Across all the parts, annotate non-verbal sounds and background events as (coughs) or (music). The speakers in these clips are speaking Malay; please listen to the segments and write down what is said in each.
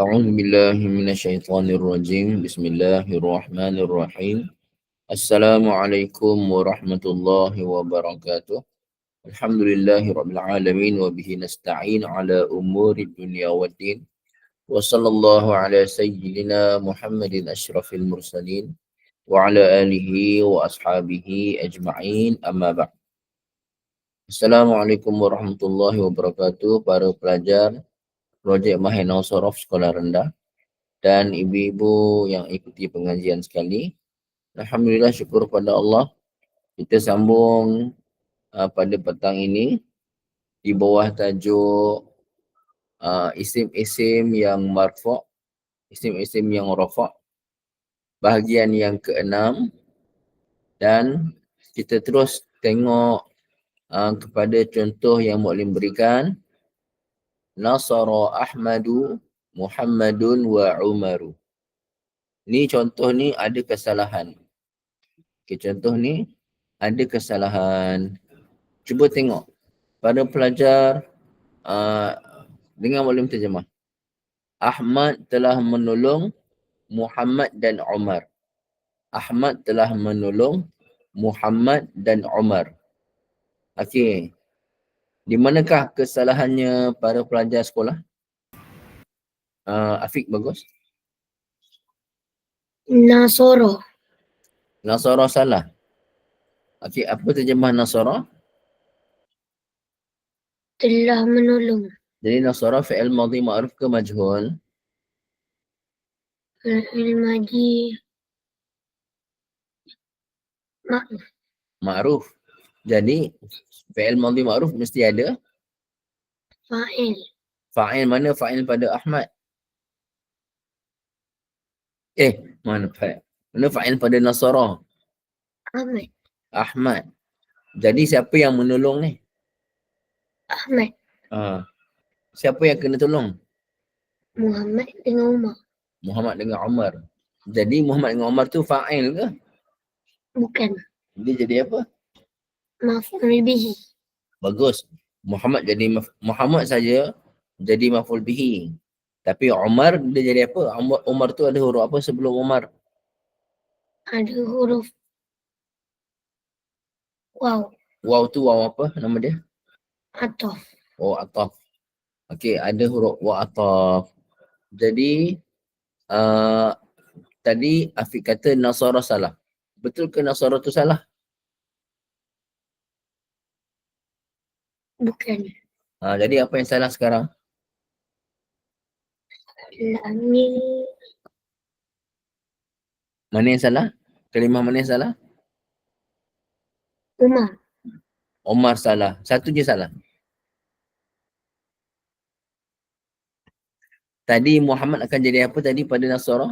أعوذ بالله من الشيطان الرجيم بسم الله الرحمن الرحيم السلام عليكم ورحمة الله وبركاته الحمد لله رب العالمين وبه نستعين على أمور الدنيا والدين وصلى الله على سيدنا محمد أشرف المرسلين وعلى آله وأصحابه أجمعين أما بعد Assalamualaikum warahmatullahi wabarakatuh para pelajar projek Mahir Nausorof Sekolah Rendah dan ibu-ibu yang ikuti pengajian sekali. Alhamdulillah syukur pada Allah. Kita sambung uh, pada petang ini. Di bawah tajuk uh, isim-isim yang marfu' isim-isim yang rafa' bahagian yang keenam. Dan kita terus tengok uh, kepada contoh yang Muklim berikan Nasara Ahmadu Muhammadun wa Umaru. Ni contoh ni ada kesalahan. Okay, contoh ni ada kesalahan. Cuba tengok. Pada pelajar uh, dengan Muklim terjemah. Ahmad telah menolong Muhammad dan Umar. Ahmad telah menolong Muhammad dan Umar. Okey. Di manakah kesalahannya para pelajar sekolah? Uh, Afiq bagus. Nasoro. Nasara salah. Okey, apa terjemah Nasara? Telah menolong. Jadi Nasara fi'il madhi ma'ruf ke majhul? Fi'il madi. Maaf. Ma'ruf. Jadi fi'il madhi ma'ruf mesti ada Fa'il. fa'il mana fa'il pada Ahmad? Eh, mana fa'il? Mana fa'il pada Nasara? Ahmad. Ahmad. Jadi siapa yang menolong ni? Ahmad. Ha. Siapa yang kena tolong? Muhammad dengan Umar. Muhammad dengan Umar. Jadi Muhammad dengan Umar tu fa'il ke? Bukan. Dia jadi apa? Maf'ul bihi. Bagus. Muhammad jadi Muhammad saja jadi maf'ul bihi. Tapi Umar dia jadi apa? Umar, Umar tu ada huruf apa sebelum Umar? Ada huruf Waw. Waw tu waw apa nama dia? Atof. Oh ataf. Okey, ada huruf wa ataf. Jadi uh, tadi Afiq kata Nasara salah. Betul ke Nasara tu salah? Bukan. Ha, jadi apa yang salah sekarang? Lamil. Mana yang salah? Kalimah mana yang salah? Umar. Omar salah. Satu je salah. Tadi Muhammad akan jadi apa tadi pada Nasara?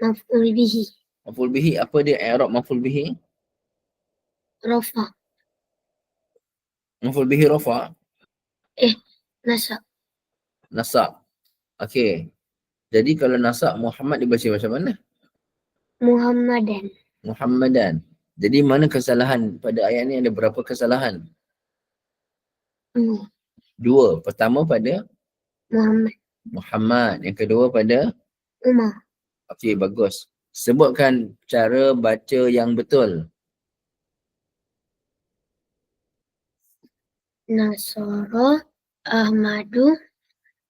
Maf'ul bihi. Maful bihi. Apa dia Arab maful bihi? Rafa. Maful bihi rafa. Nasab. Nasab. Okey. Jadi kalau nasab Muhammad dibaca macam mana? Muhammadan. Muhammadan. Jadi mana kesalahan pada ayat ni ada berapa kesalahan? Hmm. Dua. Pertama pada Muhammad. Muhammad. Yang kedua pada Umar. Okey bagus. Sebutkan cara baca yang betul. Nasara. Ahmadu.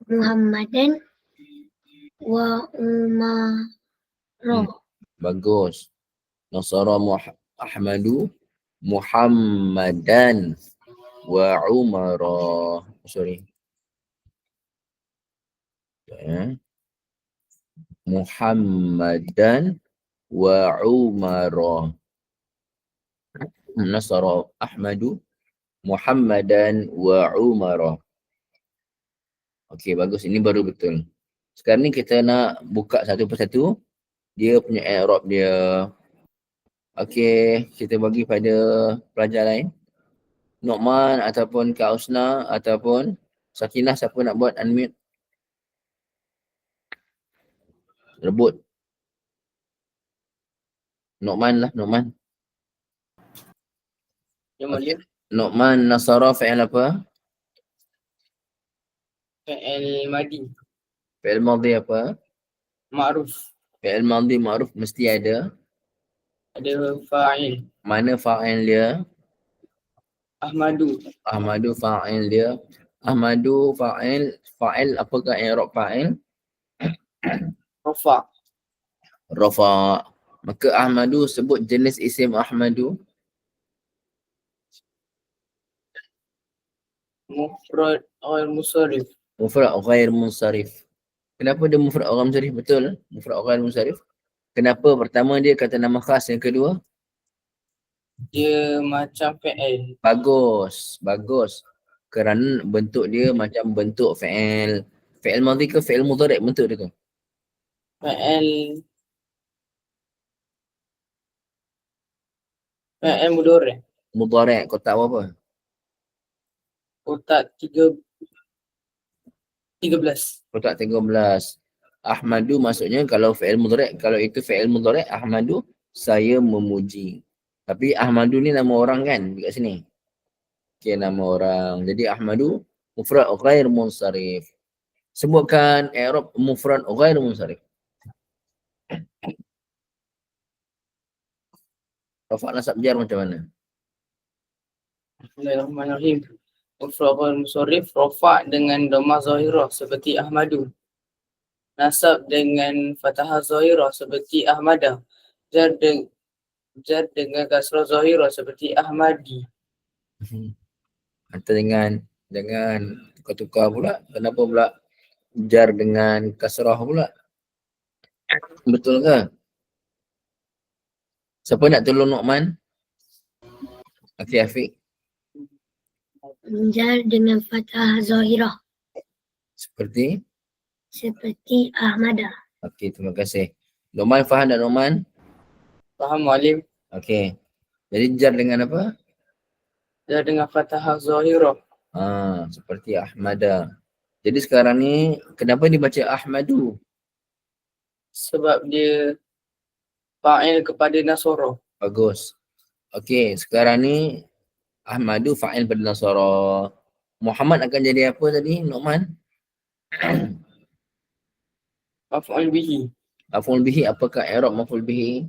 Muhammadan. Wa Umar. Hmm. Bagus. Muh- Ahmadu Muhammadan wa Umara. Sorry. Eh. Muhammadan wa Umara. Nasara Ahmadu Muhammadan wa Umara. Okey bagus ini baru betul. Sekarang ni kita nak buka satu persatu dia punya i'rab dia. Okey, kita bagi pada pelajar lain. Nokman ataupun Kak Usna ataupun Sakinah siapa nak buat unmute? Rebut. Nokman lah, Nokman. Yang mulia Nokman Nasara fi'il apa? fi'il madi Fi'il madhi apa? Ma'ruf. Fi'il madhi ma'ruf mesti ada. Ada fa'il. Mana fa'il dia? Ahmadu. Ahmadu fa'il dia. Ahmadu fa'il. Fa'il apakah i'rab fa'il? (coughs) Rafa. Rafa. Maka Ahmadu sebut jenis isim Ahmadu. Mufrad al musarif. Mufrad ghair munsarif. Kenapa dia mufrad ghair munsarif? Betul? Mufrad ghair munsarif. Kenapa pertama dia kata nama khas, yang kedua? Dia macam fi'il. Bagus, bagus. Kerana bentuk dia macam bentuk fi'il. Fi'il madhi ke fi'il mudhari' bentuk dia tu? Fi'il. Fi'il mudore. Mudhari' kau tahu apa? Kotak tiga. Tiga belas. Kotak 13. Ahmadu maksudnya kalau fi'il mudhari' kalau itu fi'il mudhari' Ahmadu saya memuji. Tapi Ahmadu ni nama orang kan dekat sini. Okay, nama orang. Jadi Ahmadu mufrad ghair munsarif. Sebutkan i'rab mufrad ghair munsarif. Rafa nasab jar macam mana? Bismillahirrahmanirrahim. Mufrad al musarif rafa dengan dhamma zahirah seperti Ahmadu. Nasab dengan fathah zahirah seperti Ahmada. Jar, de, jar dengan kasrah zahirah seperti Ahmadi. Atau dengan dengan tukar-tukar pula. Kenapa pula jar dengan kasrah pula? Betul ke? Siapa nak tolong Nu'man? Okey Afiq. Jar dengan fathah zahirah Seperti? seperti Ahmada. Okey, terima kasih. Nu'man faham tak Nu'man? Faham Alim? Okey. Jadi jar dengan apa? Jar dengan fathah zahirah. Ha, seperti Ahmada. Jadi sekarang ni kenapa dibaca Ahmadu? Sebab dia fa'il kepada Nasara. Bagus. Okey, sekarang ni Ahmadu fa'il pada Nasara. Muhammad akan jadi apa tadi, Nu'man? Maf'ul (clears throat) bihi. Maf'ul bihi apakah i'rab maf'ul bihi?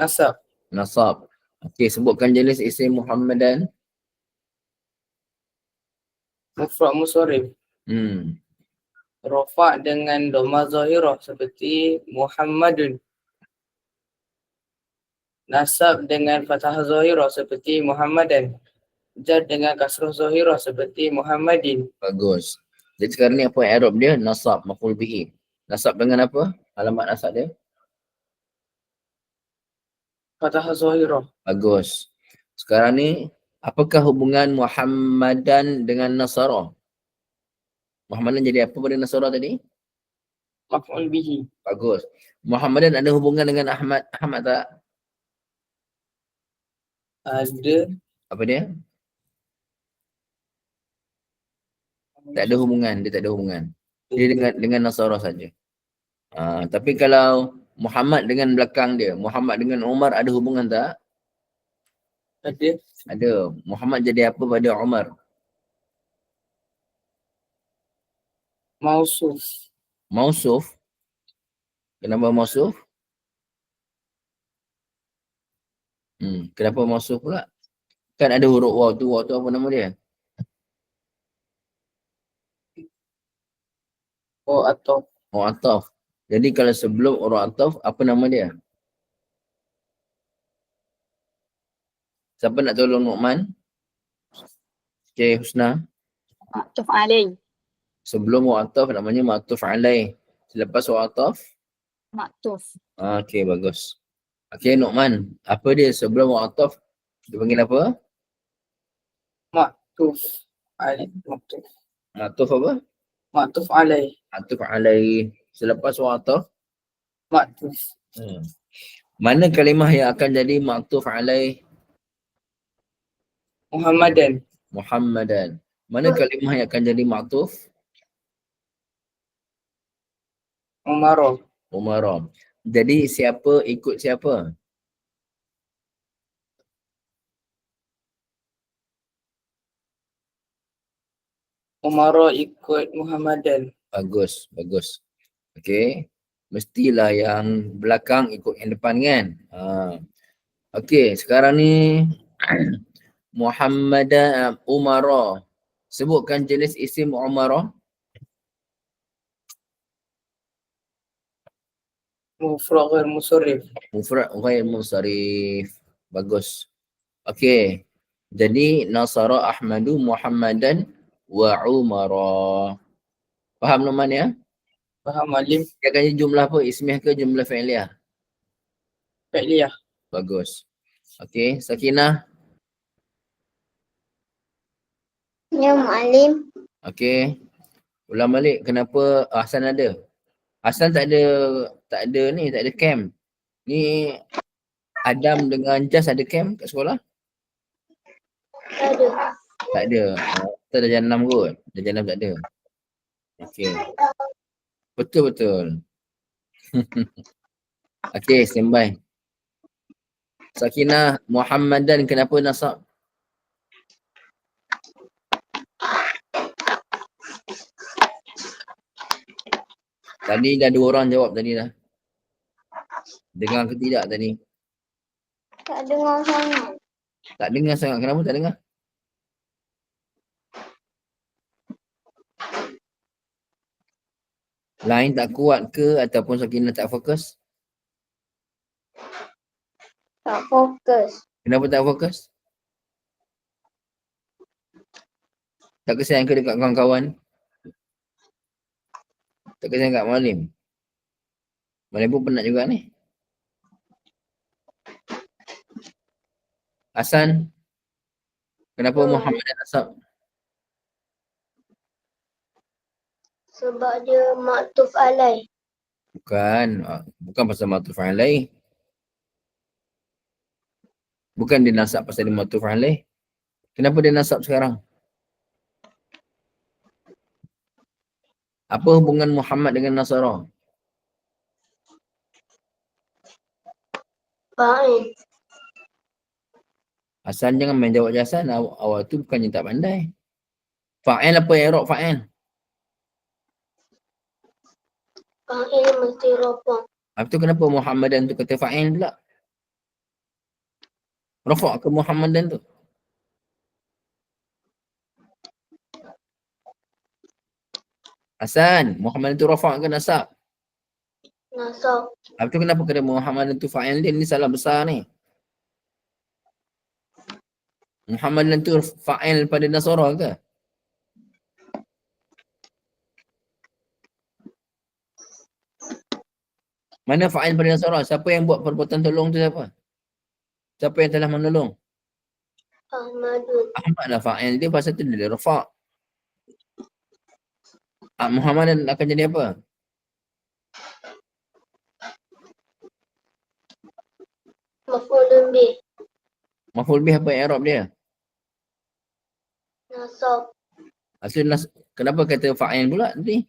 Nasab. Nasab. Okey, sebutkan jenis isim Muhammadan. Mufrad musarif. Hmm. Rafa dengan dhamma zahirah seperti Muhammadun. Nasab dengan fathah zahirah seperti Muhammadan. Jar dengan kasrah zahirah seperti Muhammadin. Bagus. Jadi sekarang ni apa i'rab dia? Nasab maf'ul bihi. Nasab dengan apa? Alamat nasab dia? Fathah zahirah. Bagus. Sekarang ni apakah hubungan Muhammadan dengan Nasara? Muhammadan jadi apa pada Nasara tadi? Maf'ul bihi. Bagus. Muhammadan ada hubungan dengan Ahmad Ahmad tak? Ada Apa dia? Tak ada hubungan, dia tak ada hubungan. Dia dengan dengan Nasara saja. Uh, tapi kalau Muhammad dengan belakang dia, Muhammad dengan Umar ada hubungan tak? ada Ada. Muhammad jadi apa pada Umar? mausuf. Mausuf. Kenapa mausuf? Hmm, kenapa mausuf pula? Kan ada huruf waw tu, waw tu apa nama dia? Oh atau Oh ataf. Jadi kalau sebelum huruf ataf, apa nama dia? Siapa nak tolong Nu'man? Okay, Husna. Maktuf alaih. Sebelum ataf namanya ma'tuf alaih. Selepas huruf ataf, Maktuf. ah, okay bagus. Okay Nu'man, apa dia sebelum ataf? Dia panggil apa? maktuf alaih. Maktuf. Ma'tuf apa? Maktuf alaih. Atuf alaih. Selepas huruf ataf, Maktuf. Hmm. Mana kalimah yang akan jadi maktuf alaih Muhammadan. Muhammadan? Mana kalimah yang akan jadi maktuf Umara. Umara? Jadi siapa ikut siapa? Umara ikut Muhammadan. Bagus, bagus. Okey. Mestilah yang belakang ikut yang depan kan. Ha. Okey, sekarang ni Muhammadan Umara. Sebutkan jenis isim Umara. Mufrad ghair musarrif. Mufrad ghair munsarif. Bagus. Okey. Jadi Nasara Ahmadu Muhammadan wa Umara. Faham Numan ya? Faham alim Katakannya jumlah apa? Ismiah ke jumlah fi'liyah? fi'liyah. Bagus. Okey, Sakinah. Ya Mu'alim. Okey. Ulang balik kenapa Hasan ada? Hasan tak ada tak ada ni, tak ada camp. Ni Adam dengan Jas ada camp kat sekolah? Ada. Tak ada. Kita dah jam 6 kot. Dah 6 tak ada. Okey. Betul betul. (laughs) Okey, standby. Sakinah Muhammadan kenapa nasab? Tadi dah dua orang jawab tadi dah. Dengar ke tidak tadi? Tak dengar sangat. Tak dengar sangat. Kenapa tak dengar? Line tak kuat ke ataupun Sakinah tak fokus? Tak fokus. Kenapa tak fokus? Tak kesian ke dekat kawan-kawan? Tak kesian kat Malim? Malim pun penat juga ni. Hasan? Kenapa Hmm. Muhammad dan Asab? Sebab dia maktuf alai. Bukan. ah, Bukan pasal matuf alaih. Bukan dia nasab pasal dia matuf alaih. Kenapa dia nasab sekarang? Apa hubungan Muhammad dengan Nasara? Fa'il. Hasan jangan main jawab jasan. Awak, awak tu bukannya tak pandai. Fa'il apa Arab fa'il? Fa'il mesti ropak. Lepas tu kenapa Muhammadan tu kata fa'il pula? Rafa' ke Muhammadan tu? Hasan, Muhammadan tu rafa' ke nasab? Nasab. Lepas tu kenapa kata Muhammadan tu fa'il dia? Ni salah besar ni. Muhammadan tu fa'il pada Nasara ke? Mana fa'il pada Nasara? Siapa yang buat perbuatan tolong tu siapa? Siapa yang telah menolong? Ahmadun. Ahmad lah fa'il dia pasal tu dia rafa'. Ah, Muhammadan akan jadi apa? Mafulun bih. Maful bih apa Arab dia? Nasab. Asal nas, kenapa kata fa'il pula nanti?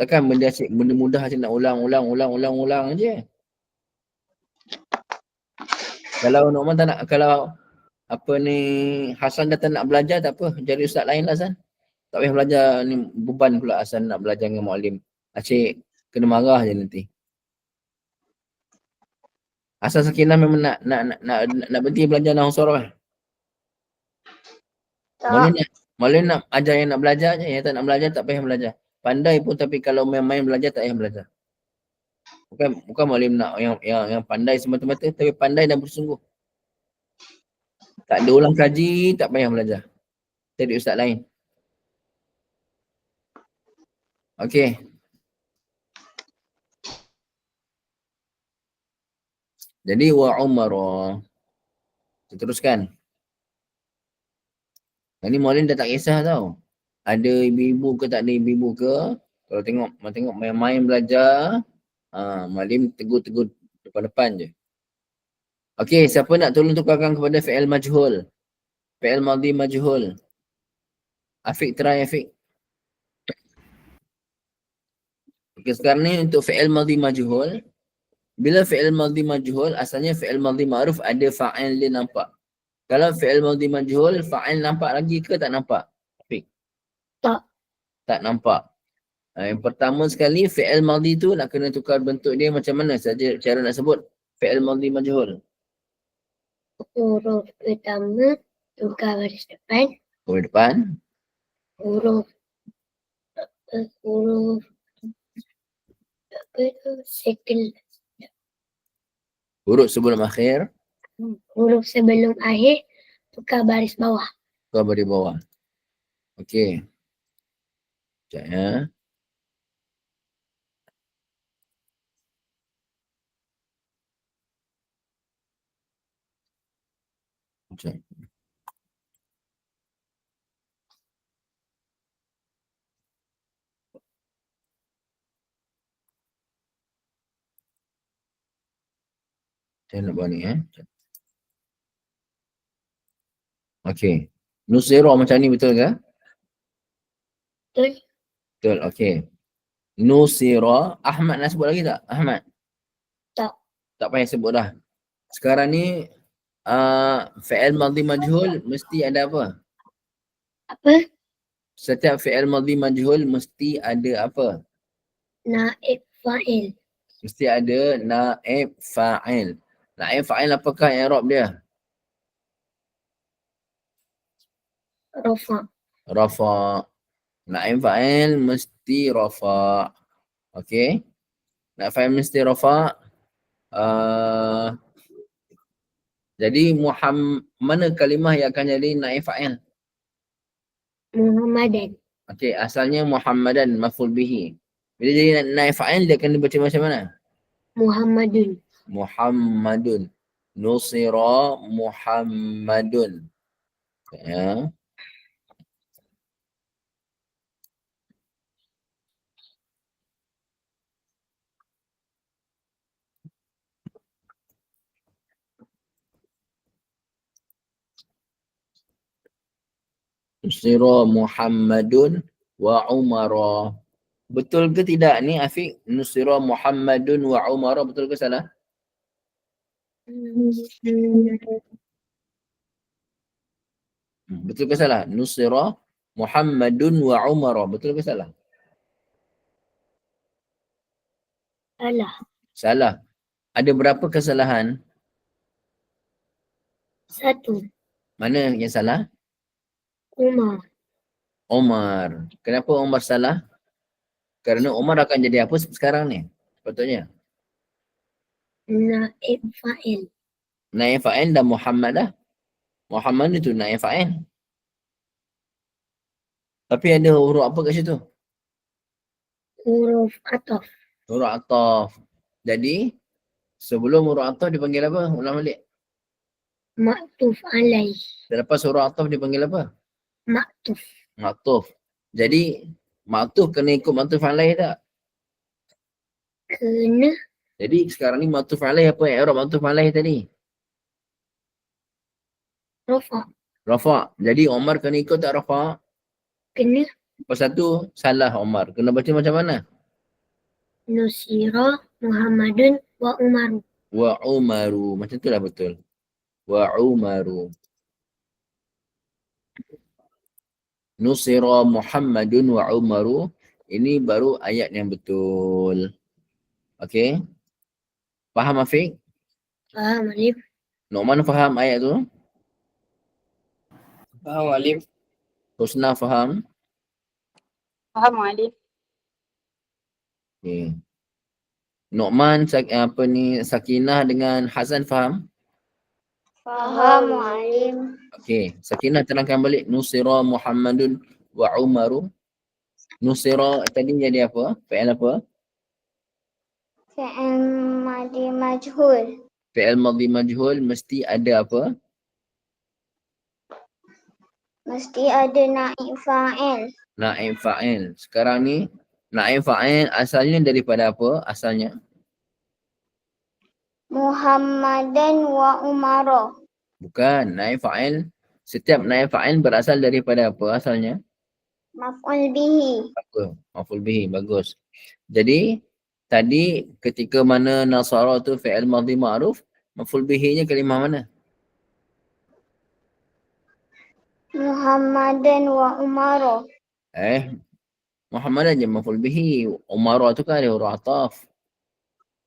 Takkan benda asyik, benda mudah asyik nak ulang, ulang, ulang, ulang, ulang je. Kalau Nu'man tak nak, kalau apa ni Hasan kata nak belajar tak apa, jadi ustaz lain lah Hasan. Tak payah belajar ni beban pula Hasan nak belajar dengan mu'alim. Asyik kena marah je nanti. Hasan Sakinah memang nak nak nak nak, nak, nak berhenti belajar nahwu sarah. Maulid Tak. nak, Maulid nak ajar yang nak belajar je, yang tak nak belajar tak payah belajar. Pandai pun tapi kalau main-main belajar tak payah belajar. Bukan bukan Maulid nak yang yang yang pandai semata-mata tapi pandai dan bersungguh. Tak ada ulang kaji, tak payah belajar. Cari ustaz lain. Okey. Jadi wa. Kita teruskan. Yang ni Maulin dah tak kisah tau. Ada ibu-ibu ke tak ada ibu-ibu ke. Kalau tengok tengok main-main belajar. Ha, Malim tegur-tegur depan-depan je. Okey, siapa nak tolong tukarkan kepada fi'il majhul? Fi'il madhi majhul. Afiq try Afiq. Okey, sekarang ni untuk fi'il madhi majhul. Bila fi'il madhi majhul, asalnya fi'il madhi ma'ruf ada fa'il dia nampak. Kalau fi'il madhi majhul, fa'il nampak lagi ke tak nampak? Afiq. Tak. Tak nampak. Uh, yang pertama sekali fi'il madhi tu nak kena tukar bentuk dia macam mana saja cara nak sebut fi'il madhi majhul. Huruf pertama tukar baris depan. Huruf depan, Huruf huruf apa tu huruf sebelum akhir, huruf sebelum akhir tukar baris bawah. kau beri bawah. Okey. Sekejap ya. Sekejap. Saya nak buat ni eh. Okey. Nusira macam ni betul ke? Betul? Betul, okey. Nusira. Ahmad nak sebut lagi tak? Ahmad? Tak. Tak payah sebut dah. Sekarang ni uh, fi'il madhi majhul mesti ada apa? Apa? Setiap fi'il madhi majhul mesti ada apa? Naib fa'il. Mesti ada naib fa'il. Naib fa'il apakah i'rab dia? Rafa. Rafa. Naib fa'il mesti rafa. Okey. Naib fa'il mesti rafa. Uh, jadi Muhammad mana kalimah yang akan jadi naib fa'il? Muhammadan. Okey, asalnya Muhammadan maf'ul bihi. Bila jadi na- naib fa'il dia akan dibaca macam mana? Muhammadun. Muhammadun. Nusira Muhammadun. Ya. Nusira Muhammadun wa Umara. Betul ke tidak ni Afiq? Nusira Muhammadun wa Umara betul ke salah? Hmm, Betul ke salah? Nusira Muhammadun wa Umara. Betul ke salah? Salah. Salah. Ada berapa kesalahan? Satu. Mana yang salah? Umar. Omar. Kenapa Omar salah? Kerana Omar akan jadi apa sekarang ni? Sepatutnya. Naib fa'il. Naib fa'il dan Muhammad dah. Muhammad itu naib fa'il. Tapi ada huruf apa kat situ? Huruf ataf. Huruf ataf. Jadi, sebelum huruf ataf dipanggil apa? Ulang balik. Maktuf alaih. Selepas huruf ataf dipanggil apa? Maktuf. Maktuf. Jadi, maktuf kena ikut maktuf alaih tak? Kena Jadi, sekarang ni maktuf alaih apa? I'rab maktuf alaih tadi? rafa. Rafa. Jadi, Omar kena ikut tak Rafa? Kena Lepas satu, salah Omar. Kena baca macam mana? Nusira Muhammadun wa Umaru. Wa Umaru. Macam tu lah betul. Wa Umaru. Nusira Muhammadun wa Umaru. Ini baru ayat yang betul. Okey. Faham Afiq? Faham Alif? Nu'man faham ayat tu? Faham Alif? Husna faham? Faham Alif? Okay. Sak- apa ni, Sakinah dengan Hazan faham? Faham Alim. Okey, Sakinah terangkan balik. Nusira Muhammadun wa Umaru. Nusira tadi jadi apa? Fi'il apa? Fi'il madi majhul. Fi'il madhi majhul mesti ada apa? Mesti ada naib fa'il. Naib fa'il. Sekarang ni naib fa'il asalnya daripada apa? Asalnya Muhammadan wa Umara. bukan naib fa'il. Setiap naib fa'il berasal daripada apa asalnya? Maf'ul bihi. Apa? Maful bihi. Bagus. Jadi tadi ketika mana nasara tu fi'il madhi ma'ruf, maful bihi nya kalimah mana? Muhammadan wa Umara. Eh, Muhammadan je maful bihi. Umar tu kan ada huruf ataf.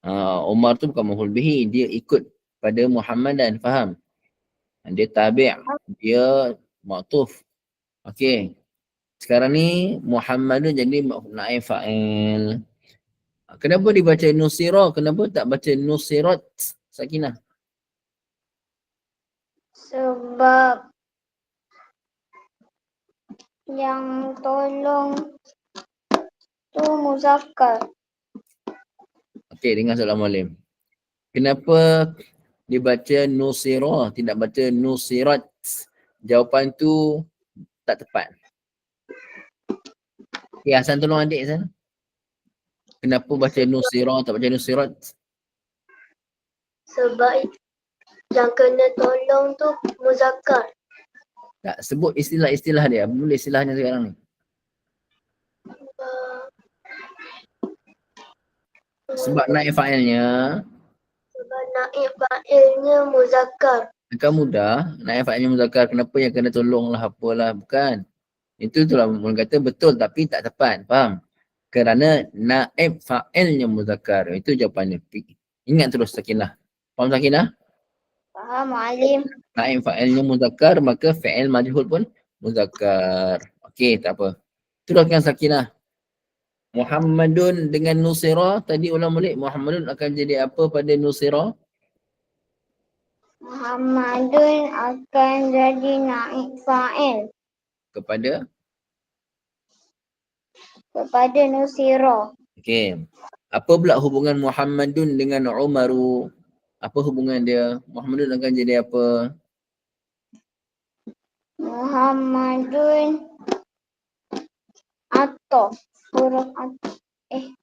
Uh, Umar tu bukan maful bihi. Dia ikut pada Muhammadan. Faham? Dia tabi' dia maktuf. Okey. Sekarang ni Muhammadun jadi naib fa'il. Kenapa dibaca nusira? Kenapa tak baca nusirat? Sakinah. Sebab yang tolong tu muzakkar. Okey, dengar soalan Mualim. Kenapa dibaca nusira tidak baca nusirat? Jawapan tu tak tepat. Okay, Hasan tolong adik Hasan. Kenapa baca nusira tak baca nusirat? Sebab yang kena tolong tu muzakkar. Tak sebut istilah-istilah dia. Dulu istilahnya sekarang ni? Sebab naik fa'ilnya Sebab naib fa'ilnya muzakkar. akan mudah. Naik fa'ilnya muzakkar. Kenapa yang kena tolong lah apalah. Bukan. Itu itulah orang kata betul tapi tak tepat. Faham? Kerana naib fa'ilnya muzakkar. Itu jawapannya. Ingat terus Sakinah. Faham Sakinah? Faham alim. Naib fa'ilnya muzakkar maka fa'il majhul pun muzakkar. Okey tak apa. Teruskan Sakinah. Muhammadun dengan Nusira tadi ulang balik Muhammadun akan jadi apa pada Nusira? Muhammadun akan jadi naib fa'il Kepada kepada Nusira. Okey. Apa pula hubungan Muhammadun dengan Umaru? Apa hubungan dia? Muhammadun akan jadi apa? Muhammadun atau huruf atau eh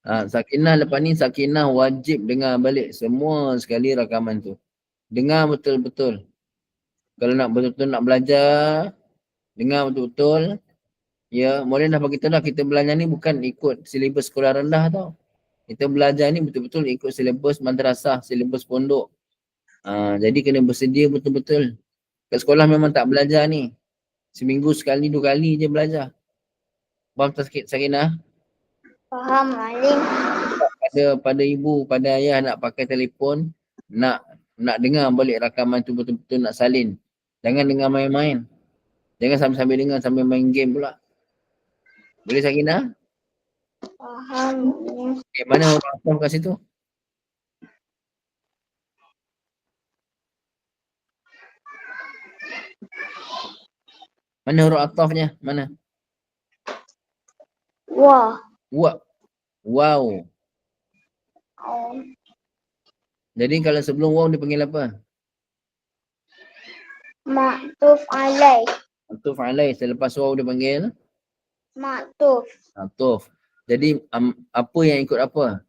Ha, Sakinah lepas ni Sakinah wajib dengar balik semua sekali rakaman tu. Dengar betul-betul. Kalau nak betul-betul nak belajar, dengar betul-betul. Ya, boleh dah bagi tahu dah kita belajar ni bukan ikut silibus sekolah rendah tau. Kita belajar ni betul-betul ikut silibus madrasah, silibus pondok. Ha, jadi kena bersedia betul-betul. Kat sekolah memang tak belajar ni. Seminggu sekali, dua kali je belajar. Faham tak sikit Sakinah? faham alim. pada pada ibu, pada ayah nak pakai telefon, nak nak dengar balik rakaman tu betul-betul nak salin. Jangan dengar main-main. Jangan sambil-sambil dengar sambil main game pula. Boleh Sakinah? Faham alim. Eh, mana orang Ataf kat situ? Mana huruf atafnya? Mana? Wah. Wa. Wow. Oh. Jadi kalau sebelum wow dipanggil apa? Maktuf alaih. Atuf alaih. Selepas wow dipanggil Maktuf. atuf. Jadi um, apa yang ikut apa?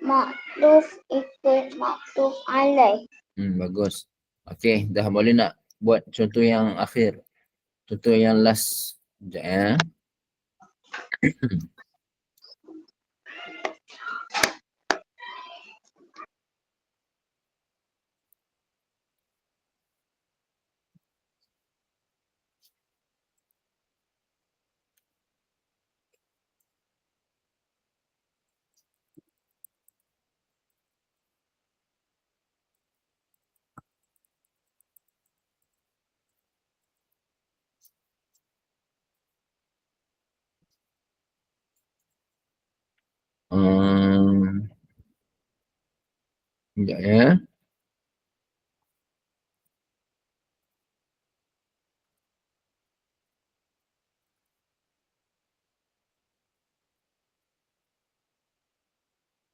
Maktuf ikut maktuf alaih. Hmm, bagus. Okey, dah boleh nak buat contoh yang akhir. Contoh yang last. Sekejap ya. Hmm. えっ? Sekejap ya.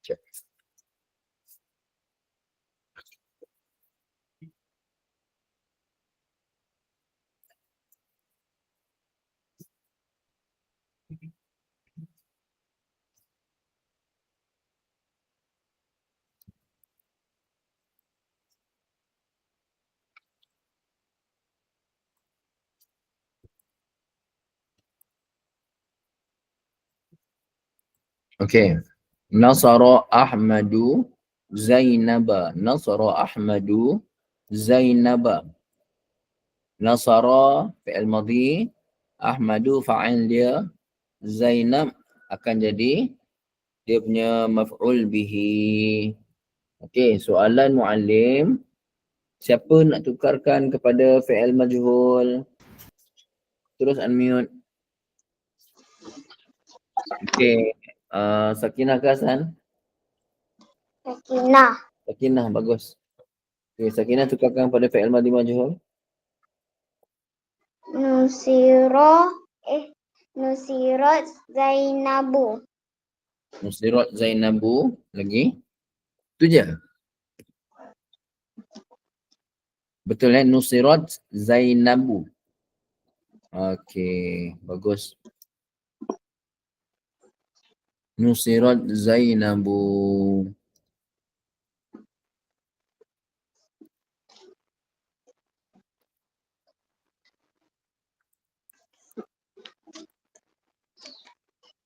Sekejap. Okey. Nasara Ahmadu Zainaba. Nasara Ahmadu Zainaba. Nasara fi'il madhi. Ahmadu fa'il dia. Zainab akan jadi dia punya maf'ul bihi. Okey, soalan muallim. Siapa nak tukarkan kepada fi'il majhul? Terus unmute. Okey, uh, Sakinah ke Hasan? Sakinah. Sakinah, bagus. Okey, Sakinah tukarkan pada fi'il madhi majhul. Nusiro. Eh. Nusirat Zainabu. Nusirat Zainabu. Lagi. Itu je. Betul eh? Nusirat Zainabu. Okey, bagus. Nusirat Zainabu.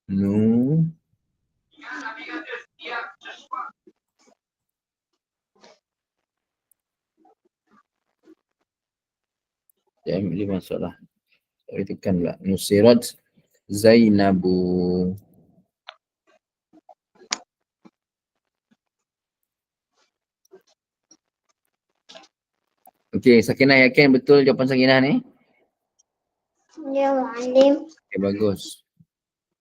Nu. Jam lima soalah. Saya tekan pula. Nusirat Zainabu. Okey, Sakinah yakin betul jawapan Sakinah ni? Ya Muallim. Okey, bagus.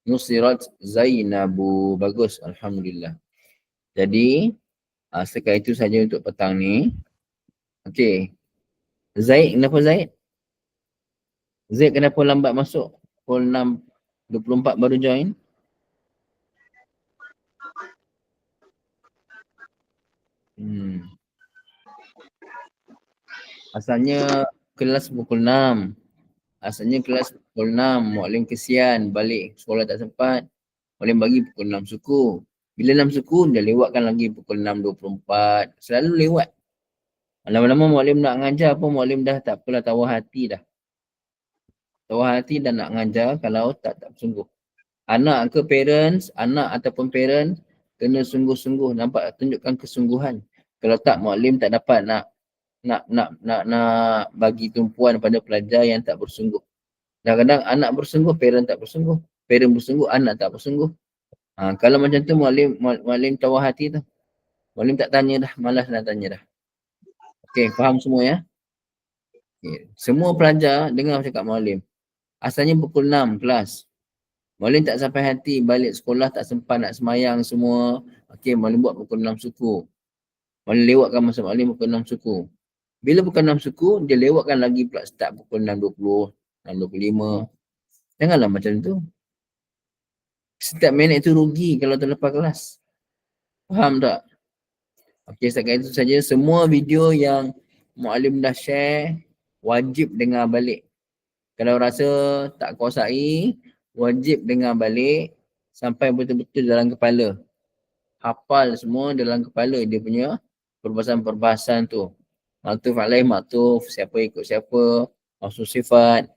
Nusirat Zainabu. Bagus, Alhamdulillah. Jadi, uh, setakat itu saja untuk petang ni. Okey. Zaid, kenapa Zaid? Zaid kenapa lambat masuk? Pukul 6, 24 baru join? Hmm. Asalnya kelas pukul 6. Asalnya kelas pukul 6. Mualim kesian balik sekolah tak sempat. Mualim bagi pukul 6 suku. Bila 6 suku dia lewatkan lagi pukul 6.24. Selalu lewat. Lama-lama mualim nak ngajar pun mualim dah tak apalah tawar hati dah. Tawar hati dah nak ngajar kalau tak tak sungguh. Anak ke parents, anak ataupun parent kena sungguh-sungguh nampak tunjukkan kesungguhan. Kalau tak mualim tak dapat nak nak nak nak nak bagi tumpuan pada pelajar yang tak bersungguh. Kadang-kadang anak bersungguh, parent tak bersungguh. Parent bersungguh, anak tak bersungguh. Ha, kalau macam tu mualim mualim tawar hati tu. Mualim tak tanya dah, malas nak tanya dah. Okey, faham semua ya? Okay. Semua pelajar dengar cakap mualim. Asalnya pukul 6 kelas. Mualim tak sampai hati balik sekolah tak sempat nak semayang semua. Okey, mualim buat pukul 6 suku. Mualim lewatkan masa mualim pukul 6 suku. Bila pukul 6 suku, dia lewatkan lagi pula start pukul 6.20, 6.25. Janganlah macam tu. Setiap minit tu rugi kalau terlepas kelas. Faham tak? Okey, setakat itu saja. Semua video yang mualim dah share, wajib dengar balik. Kalau rasa tak kuasai, wajib dengar balik sampai betul-betul dalam kepala. Hafal semua dalam kepala dia punya perbahasan-perbahasan tu. Maktuf alaih, maktuf, siapa ikut siapa, maksud sifat.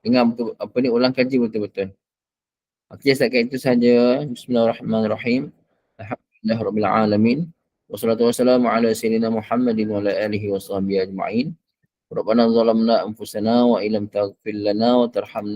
Betul, apa ni, ulang kaji betul-betul. Okey, setakat itu saja. Bismillahirrahmanirrahim. Alhamdulillah Rabbil Alamin. Wassalatu wassalamu ala sayyidina Muhammadin wa ala alihi wa sahbihi ajma'in. Zalamna anfusana wa ilam taghfir lana wa tarhamna